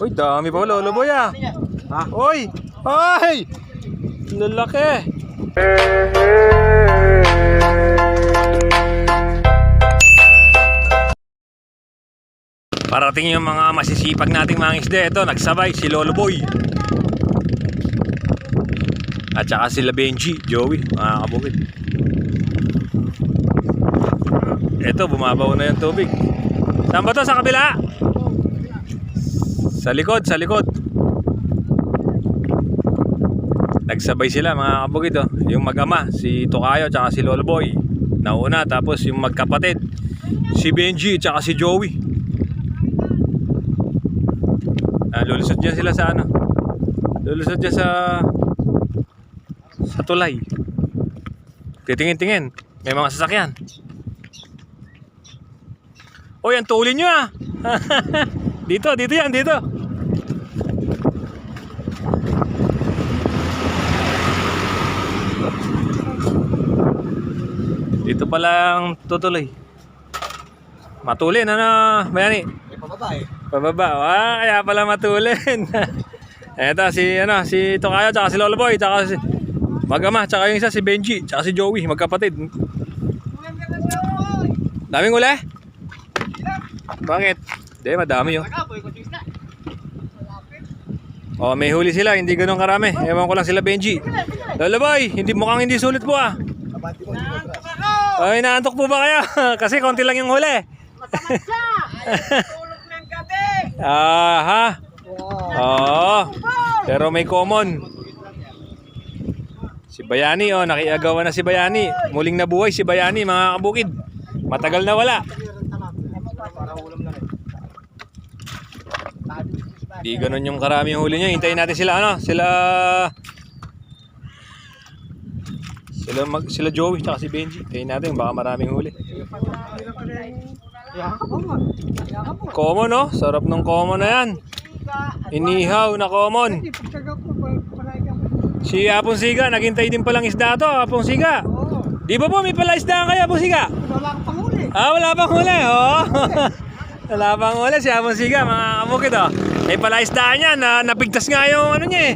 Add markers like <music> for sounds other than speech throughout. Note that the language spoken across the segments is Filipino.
Uy, dami pa lolo boy ah. Ha? Uy! Ay! Lalaki! Parating yung mga masisipag nating mga isda. Ito, nagsabay si Lolo Boy. At saka sila Benji, Joey, mga kabukid. Ito, bumabaw na yung tubig. Saan ba to? Sa kabila? Sa likod, sa likod. Nagsabay sila mga kabukid oh. Yung mag-ama, si Tokayo at si Lolo Boy. Nauna, tapos yung magkapatid, si Benji at si Joey. Ah, lulusot dyan sila sa ano? Lulusot dyan sa sa tulay. Titingin-tingin. May mga sasakyan. Oy, ang tulin nyo ah! <laughs> dito, dito yan, dito. Dito pa lang tutuloy. Matulin, ano, bayani? May pababa eh. Pababa. Ah, kaya pala matulin. <laughs> Eto si ano, si Tokayo tsaka si Lolo Boy, tsaka si Magama, tsaka yung isa si Benji, tsaka si Joey, magkapatid. Daming uli? Bakit? Hindi, madami yun. Oh, may huli sila, hindi ganun karami. Ewan ko lang sila Benji. Lolo Boy, hindi mukhang hindi sulit po ah. Abante mo, hindi mo atras. Ay, naantok po ba kayo? <laughs> Kasi konti lang yung huli. Tulog ng gabi. Ah, ha? Oo. Pero may common. Si Bayani, oh, nakiagawa na si Bayani. Muling nabuhay si Bayani, mga kabukid. Matagal na wala. Di ganun yung karami yung huli niya. Hintayin natin sila, ano? Sila... Sila, mag, sila Joey, tsaka si Benji. Hintayin natin, baka maraming huli. Common, no? Sarap ng common na yan. Inihaw na common. Si Apong Siga, naghintay din palang isda to, Apong Siga. Di ba po may pala isda kayo, Apong Siga? Wala kang panghuli. Ah, wala pang huli, oh. <laughs> wala pang huli si Apong Siga, mga kamukid, oh. May pala isda niya, na, napigtas nga yung ano niya eh.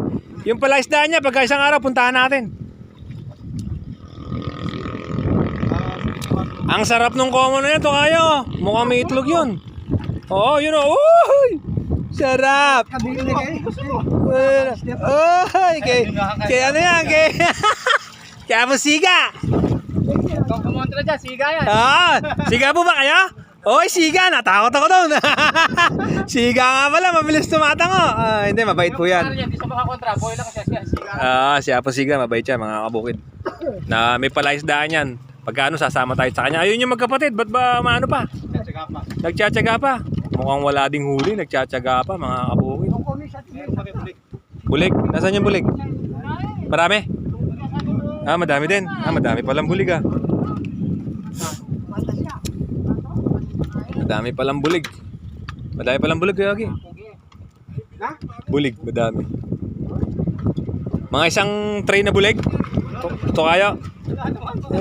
Yung pala isda niya, pagka isang araw, puntahan natin. Ang sarap nung common na yan, to kayo. Mukhang may itlog yun. Oo, yun oh. Uy! Sarap! Uy! Kay, kay ano yan? Kay, <laughs> kay Apong Siga! Kung kumontra dyan, siga yan. Ah, siga po ba kayo? Oy, siga, natakot ako doon. <laughs> siga nga pala, mabilis tumatango. Ah, hindi, mabait po yan. Hindi sa mga kontra, boy lang siya. Siga. Ah, siya po siga, mabait siya, mga kabukid. Na may palaisdaan yan. Pagkano sasama tayo sa kanya. Ayun yung magkapatid, ba't ba maano pa? Tsaka pa. Nagtsatsaga pa. Mukhang wala ding huli, nagtsatsaga pa, mga kabukid. Bulig, nasaan yung bulig? Marami? Ah, madami din. Ah, madami palang bulig ah. Madami palang bulig. Madami palang bulig Agi. Bulig, madami. Mga isang tray na bulig? Ito kaya? Ha?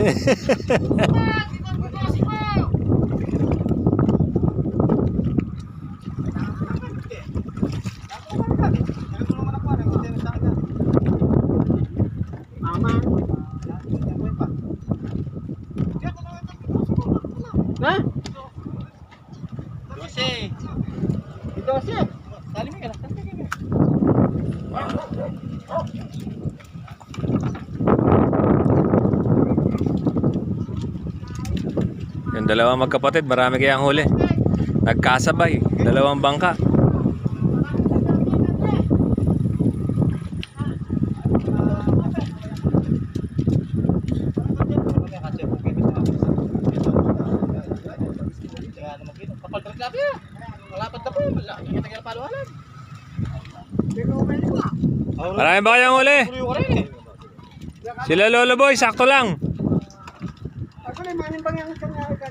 Dose. Dose. Dali mo yan. Yung dalawang magkapatid, marami kayang huli. Nagkasabay, dalawang bangka. Kapag grabe ah. Malapad na po. Wala. Hindi kita kaya paluhalan. Marami ba kayang huli? Sila Lolo Boy, sakto lang. Ako na manin bang yung kanya ka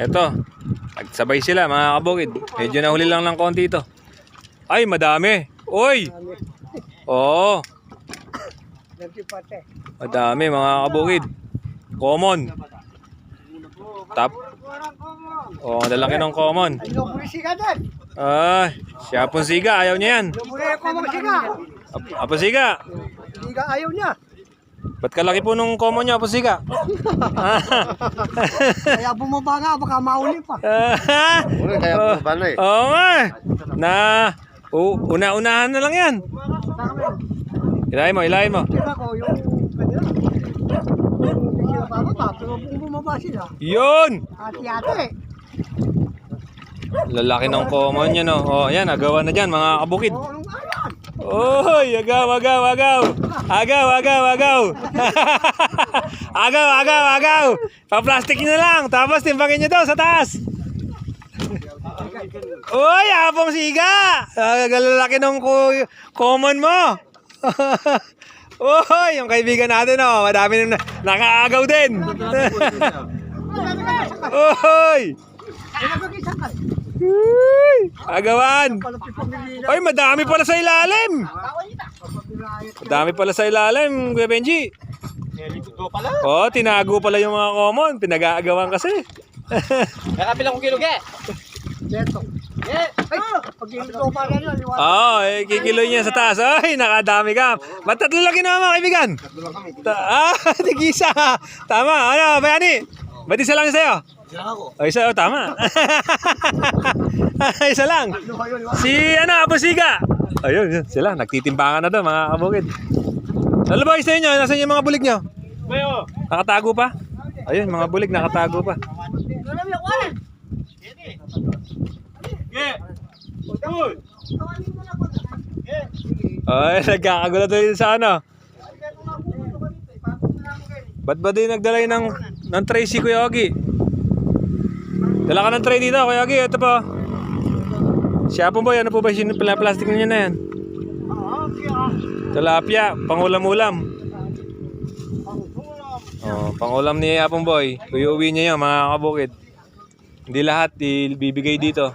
Eto, nagsabay sila mga kabukid. Medyo nahuli lang ng konti ito. Ay, madami. Oy! Oo, madami mga kabukid. Common. Tap. Mo. Oh, lalaki ng common. Ay, si Apong Siga, ayaw niya yan. Luburi ko mga siga. Ap- Apong Siga, Siga ayaw niya. Ba't kalaki po nung common niya, Apong Siga? <laughs> Kaya bumaba nga, baka mauli pa. Uli, kaya Oh, bumaba na eh. Oo nga. Na, u- una-unahan na lang yan. Ilahin mo, ilahin mo. Ko yung pero bumaba sila, Yun! ati-ate. Lalaki ng common yun, oh. Oh, yan, agawan na dyan, mga kabukid. O, anong ayan? Oy, agaw, agaw, agaw. Agaw, agaw, agaw. <laughs> agaw, agaw, agaw. Pa-plastic nyo lang, tapos timbangin nyo daw sa taas. Uy, apong siga! Ah, lalaki ng ko- common mo. <laughs> Uy, yung kaibigan natin, oh, madami na nakaagaw din. <laughs> Uy! Agawan! Ay, madami pala sa ilalim! Dami pala sa ilalim, Kuya Benji. Pala. Oh, tinago pala yung mga common. Pinag-aagawan kasi. <laughs> Nakapilang kong kilog eh. Beto. Eh. Oo, oh, eh, kikiloy niya sa taas. Ay, nakadami ka. Ba't tatlo lang ginawa mga kaibigan? Ta- ah, <laughs> tigisa. Tama. Ano, bayani? Ba't isa lang sa'yo? O, isa, oh, tama. <laughs> isa lang. Si, ano, Apo Siga. Ayun, yun, sila. Nagtitimbangan na doon, mga kabukid. Ano ba isa nyo? Nasaan yung mga bulig nyo? Mayo. Nakatago pa? Ayun, mga bulig nakatago pa. Ay, nagkakagulo doon sa ano. Ba't ba din nagdala yun ng, ng tray si Kuya Ogi? Dala ka ng tray dito, Kuya Ogi. Ito po. Siya po ba? Ano po ba yung plastic niya na yan? Tilapia, pangulam-ulam. Oh, pangulam ni Apong Boy. Uyuwi niya yun, mga kabukid. Hindi lahat ibibigay dito.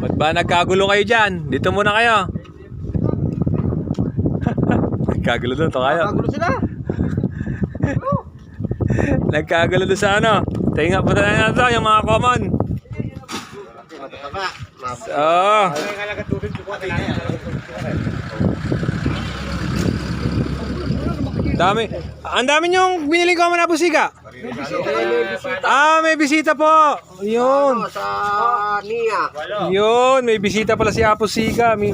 Ba't ba nagkagulo kayo dyan? Dito muna kayo. <laughs> nagkagulo doon, to kayo. Kagulo sila. <laughs> Nagkagulo doon sa ano. Tingnan po na natin to, yung mga common. Oo. Dami. Ang dami niyong binili common na busiga. Ah, may bisita po. Yun. Sa niya. Yun, may bisita pala si Apo Siga. May...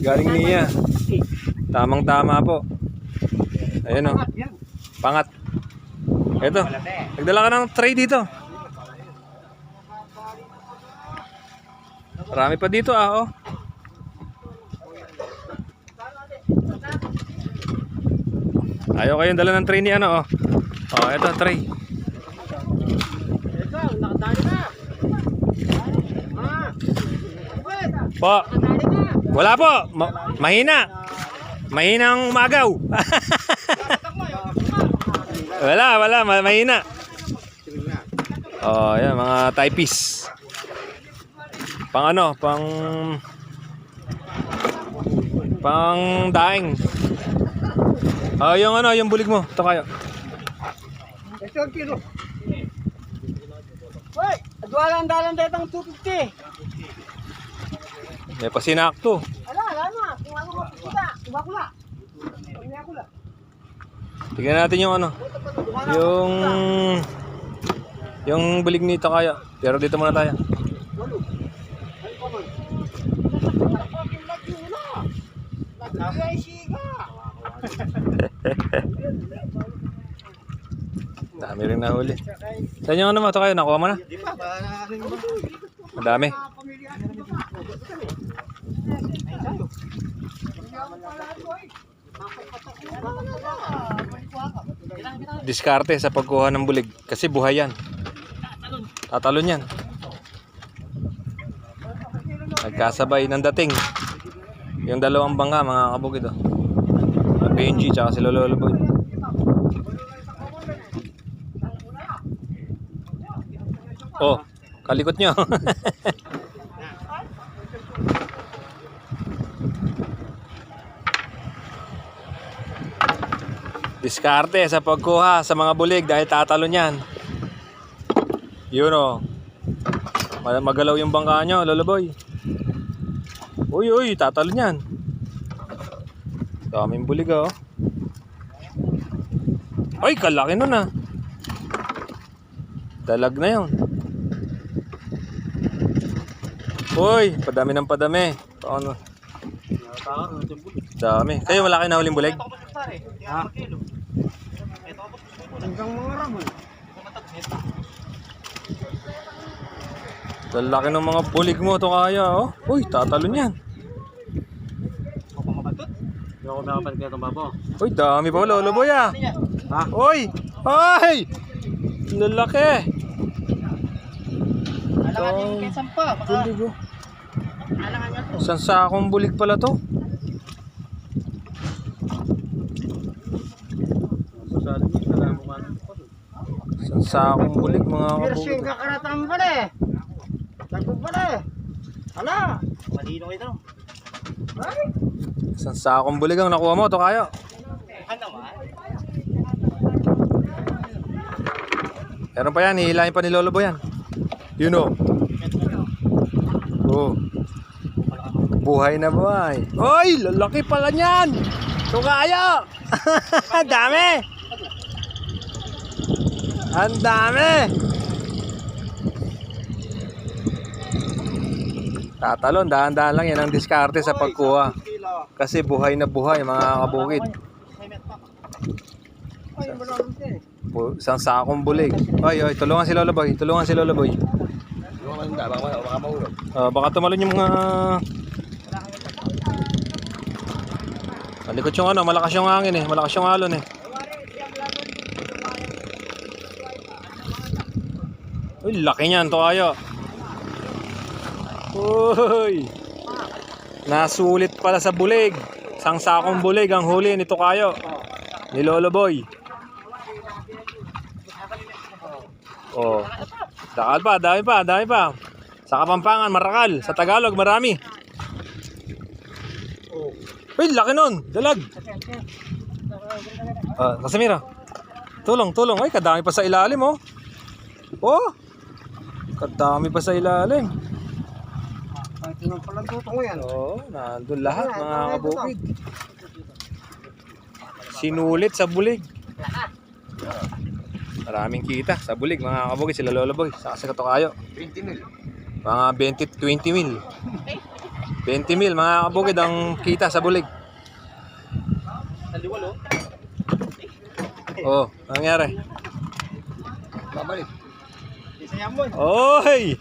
Galing niya. Tamang tama po. Ayun o. Pangat. Ito. Nagdala ka ng tray dito. Marami pa dito ah, oh. Ayaw kayong dala ng tray ni ano, oh. Oh, ito, tray. Po. Wala po. Ma- mahina. Mahinang magaw. <laughs> wala, wala. Ma- mahina. Oh, yan. Mga typist. Pang ano? Pang... Pang daing. Oh, yung ano, yung bulig mo. Ito kayo. Ito ang kilo. Hoy, adwala ang dalang detang 250. May pasinak to. Ala, ala na. Kung ano ko, kita. Kuha ko na. Tignan natin yung ano. Yung... Yung bulig nito kaya. Pero dito muna tayo. <laughs> Dami rin nahuli. Saan yung ano mo? Ito kayo, nakuha mo na? Di pa, ba na ano yung Madami. Diskarte sa pagkuha ng bulig. Kasi buhay yan. Tatalon yan. Nagkasabay ng dating. Yung dalawang bangka, mga kabukid. Oh. Benji, tsaka si Lolo Boy. Oh, kalikot nyo. <laughs> Diskarte sa pagkuha sa mga bulig dahil tatalon yan. Yun o. Ma- Magalaw yung bangka nyo, Lolo Boy. Uy, uy, tatalo niyan. Daming bulig oh. Ay, kalaki nun ah. Dalag na yun. Uy, padami ng padami. Paano? Dami. Kayo malaki na huling bulig? Ha? Hanggang mga ramo. Lalaki ng mga bulig mo to kaya oh. Uy, tatalo niyan. Hindi ako nakapalik na itong babo. Uy, dami pa lolo boy ah. Ha? Uy! Ay! Lalaki! Alangan yung pinsan pa. Baka Bulig oh. alangan niya to. Isang sakong bulig pala to. Sasali mo, kailangan mo man. Isang sakong bulig mga Pero kabukid. yung kakaratan pala eh. Tago pala eh. Ala! Malino ito. Ay! Isang sakong bulig ang nakuha mo to kaya. Ano man? Meron pa yan, hihilahin pa ni Lolo Boy yan. You know. Oh. Buhay na buhay. Oy, lalaki pala niyan. To kaya. <laughs> dami. Ang dami. Tatalon, dahan-dahan lang yan ang diskarte sa pagkuha. Kasi buhay na buhay mga kabukid. Isang sakong bulig. Ay, ay, tulungan si Lolo Boy. Tulungan si Lolo Boy. Ah, baka tumalon yung mga... Malikot yung ano, malakas yung hangin eh. Malakas yung alon eh. Uy, laki niyan to kayo. Uy! Nasulit pala sa bulig. Isang sakong bulig ang huli nito kayo. Ni Lolo Boy. Oh. Dakal pa, dami pa, dami pa. Sa Kapampangan, Marakal. Sa Tagalog, marami. Uy, laki nun. Dalag. Ah, Casimiro. Tulong, tulong. Ay, kadami pa sa ilalim, oh. Oh. Kadami pa sa ilalim. Ay, tinang palang tuto ko yan. Oo, nandun lahat, mga kabukid. Sinulit sa bulig. Maraming kita sa bulig, mga kabukid. Sila Lolo Boy, saka sa Katokayo. 20 mil. Mga 20, 20 mil. 20 mil, mga kabukid, ang kita sa bulig. Naliwalo. Oh, ano nangyari? Babalik. Mo. Oy!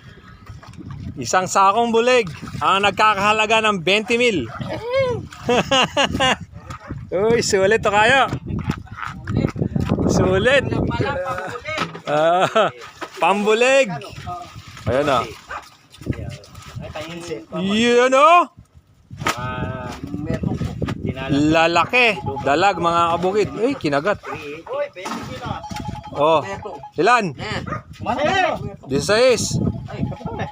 Isang sakong bulig ang nagkakahalaga ng 20 mil. <laughs> Uy, sulit to kayo. Sulit. Ah, pambulig. Ayan na. Ay, pahinsin. Yun oh. Ah. Dinala. Lalaki. Dalag mga kabukid. Uy, kinagat. Uy, 20 kilo. Oh. Ilan? Kumano ka 16. Ay, kapag na.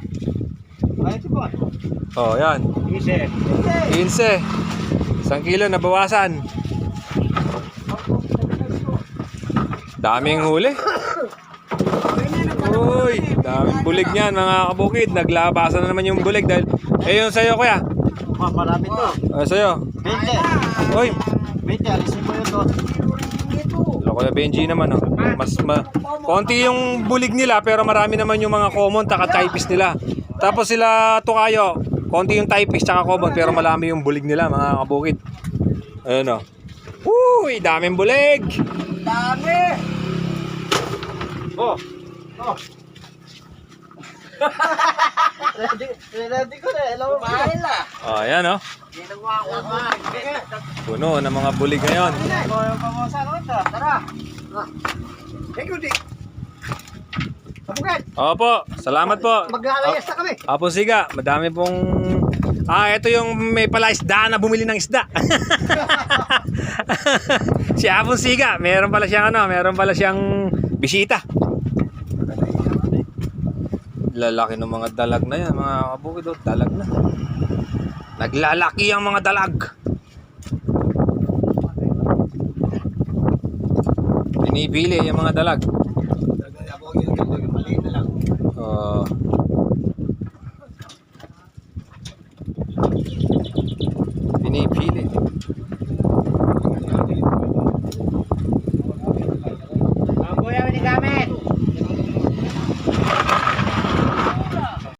Ay, ito ba? Oh, yan. Ise. 15. Isang kilo na bawasan. Daming huli. Uy, daming bulig niyan mga kabukid. Naglabasan na naman yung bulig dahil... Eh, yung sa'yo kuya. Ma, malapit to. Ah, sa'yo. 20. Uy, 20, alisin mo yun to. Wala kuya Benji naman oh. Mas ma... Konti yung bulig nila pero marami naman yung mga common taka typist nila. Tapos sila Tokayo, konti yung typist tsaka common pero marami yung bulig nila mga kabukid. Ayun oh. Uy, daming bulig. Dami! Oh. Oh. <laughs> <laughs> ready, ready ko na. Alam mo ba? Ah. Oh, ayan oh. Ginawa ko? Puno ng mga bulig ngayon. Tara. Ah. Thank you, Dick. Kapukat, Opo, salamat po. maglalayas na kami. Apo siga, madami pong Ah, ito yung may pala isda na bumili ng isda. <laughs> <laughs> si Apong Siga, meron pala siyang ano, meron pala siyang bisita. Lalaki ng mga dalag na yan, mga kabukid, oh, dalag na. Naglalaki ang mga dalag. Pinipili yung mga dalag. Oh.